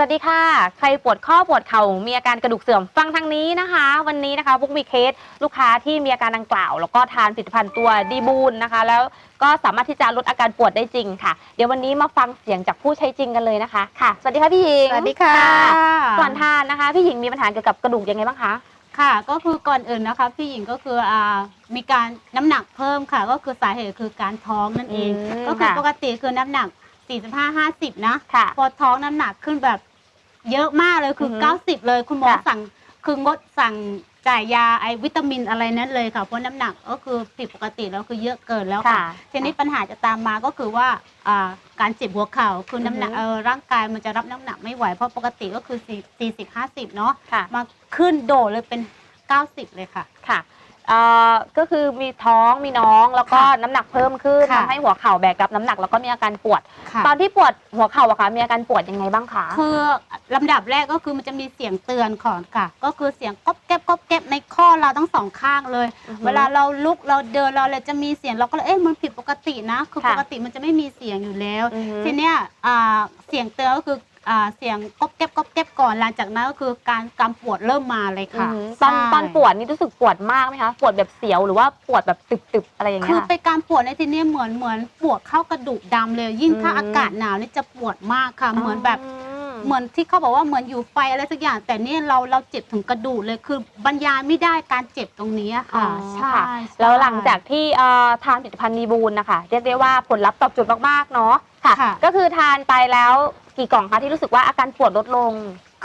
วัสดีค่ะ ใครปวดข้อปวดเข่ามีอาการกระดูกเสื่อมฟังทางนี้นะคะ วันนี้นะคะพวกมีเคสลูกค้าที่มีอาการดังกล่าว แล้วก็ทานผลิตภัณฑ์ตัวดีบูนนะคะ แล้วก็สามารถที่จะลดอาการปวดได้จริงค่ะ เดี๋ยววันนี้มาฟังเสียงจากผู้ใช้จริงกันเลยนะคะค่ะสวัสดีค่ะพี่หญิงสวัสดีค่ะ ก่อนทานนะคะ พี่หญิงมีปัญหาเกี่ยวกับกระดูกยังไงบ้างคะค่ะก็คือก่อนอื่นนะคะ พี่หญิงก็คืออ่ามีการน้ำหนักเพิ่มค่ะ ก็คือสาเหตุคือการท้องนั่นเองอืมก็คือค่ะปกติคือน้ำหนัก 45 50 นะ ค่ะ พอท้องน้ำหนักขึ้นแบบ เยอะมากเลยคือออฮึ90 เลยคุณหมอค่ะ สั่งคืองดสั่งจ่ายยาไอวิตามินอะไรนั้นเลยค่ะเพราะน้ำหนักก็คือผิดปกติแล้วคือเยอะเกินแล้วค่ะ ค่ะ ทีนี้ปัญหาจะตามมาก็คือว่าอ่าการเจ็บหัวเข่าคือน้ำหนักอือฮึ เออร่างกายมันจะรับน้ำหนักไม่ไหวเพราะปกติก็คือ4 40 50 เนาะค่ะ มาขึ้นโดดเลยเป็น 90 เลยค่ะ ค่ะ เอ่อก็คือมีท้องมีน้องแล้วก็ค่ะน้ำหนักเพิ่มขึ้นค่ะ ทำให้หัวเข่าแบกรับน้ำหนักแล้วก็มีอาการปวด ค่ะตอนที่ปวดหัวเข่าอะคะมีอาการปวดยังไงบ้างคะ คือลำดับแรกก็คือมันจะมีเสียงเตือนก่อนค่ะ ก็คือเสียงก๊อบแก๊บก๊อบแก๊บในข้อเราทั้งสองข้างเลย อือฮึเวลาเราลุกเราเดินเราเลยจะมีเสียงเราก็เลยเอ๊ะมันผิดปกตินะ คือค่ะปกติมันจะไม่มีเสียงอยู่แล้ว อือฮึ ทีเนี้ยอ่าเสียงเตือนก็คือ อ่าเสียงก๊อบแก๊บก๊อบแก๊บก่อนหลังจากนั้นก็คือการการปวดเริ่มมาเลยอืค่ะอหือตอนใช่ตอนปวดนี่รู้สึกปวดมากไหมคะปวดแบบเสียวหรือว่าปวดแบบตึบๆอะไรอย่างคืเงี้อย เป็นการปวดในทีนี้เหมือนเหมือนปวดเข้ากระดูกดำเลย ยิ่งถ้าอืม อากาศหนาวนี่จะปวดมากค่ะ เหมือนแบบมเหมือนที่เขาบอกว่าเหมือนอยู่ไฟอะไรสักอย่าง แต่เนี่ยเราเราเจ็บถึงกระดูกเลยคือบรรยายไม่ได้การเจ็บตรงนี้อะอ๋อค่ะใช่ค่ะ ใช่ แล้วหลังจากที่เอ่อทานผลิตภัณฑ์ดีบูลนะคะเรียกได้ว่าผลลัพธ์ตอบโจทย์มากๆเนาะค่ะ ค่ะ ก็คือทานไปแล้ว กี่กล่องคะที่รู้สึกว่าอาการปวดลดลง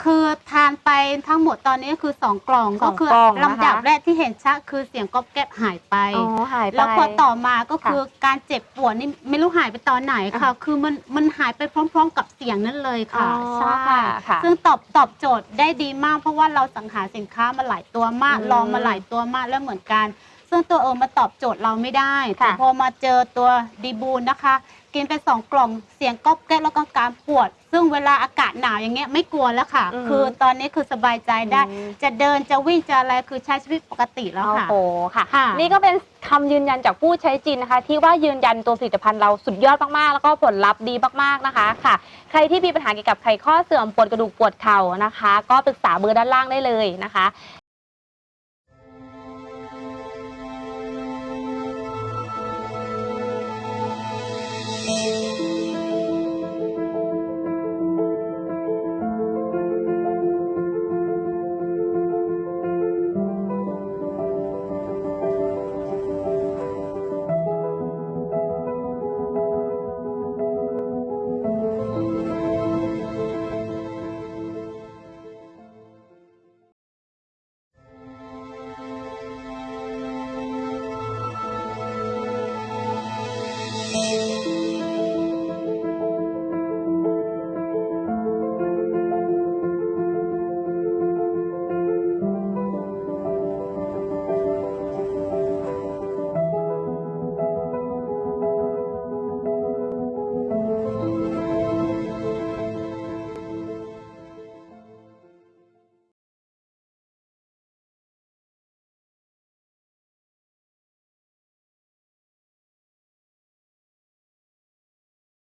คือทานไปทั้งหมดตอนนี้คือ2กล่องสก็องคือกล่องนะคะ ลำดับแรกที่เห็นชัดคือเสียงก๊อบแก๊บหายไป อ๋อหายไป แล้วพอต่อมาก็คือการเจ็บปวดนี่ไม่รู้หายไปตอนไหนค่ะ คือมันมันหายไปพร้อม ๆ กับเสียงนั้นเลยค่ะอ๋อใช่ค่ะค่ะซึ่งตอบตอบโจทย์ได้ดีมาก เพราะว่าเราสังหาสินค้ามาหลายตัวมาก อืมลองมาหลายตัวมากแล้วเหมือนกัน ซึ่งตัวเออมาตอบโจทย์เราไม่ได้แต่ค่ะ พอมาเจอตัวดีบูนนะคะ กินไปสองกล่องเสียงก๊อบแก๊บแล้วก็การปวด ซึ่งเวลาอากาศหนาวอย่างเงี้ยไม่กลัวแล้วค่ะ อืม คือตอนนี้คือสบายใจได้อืมจะเดินจะวิ่งจะอะไรคือใช้ชีวิตปกติแล้วโอ้ค่ะ โหค่ะ ค่ะ นี่ก็เป็นคำยืนยันจากผู้ใช้จริงนะคะ ที่ว่ายืนยันตัวผลิตภัณฑ์เราสุดยอดมากๆ แล้วก็ผลลัพธ์ดีมากๆนะคะค่ะ ใครที่มีปัญหาเกี่ยวกับไขข้อเสื่อมปวดกระดูกปวดเข่านะคะ ก็ปรึกษาเบอร์ด้านล่างได้เลยนะคะ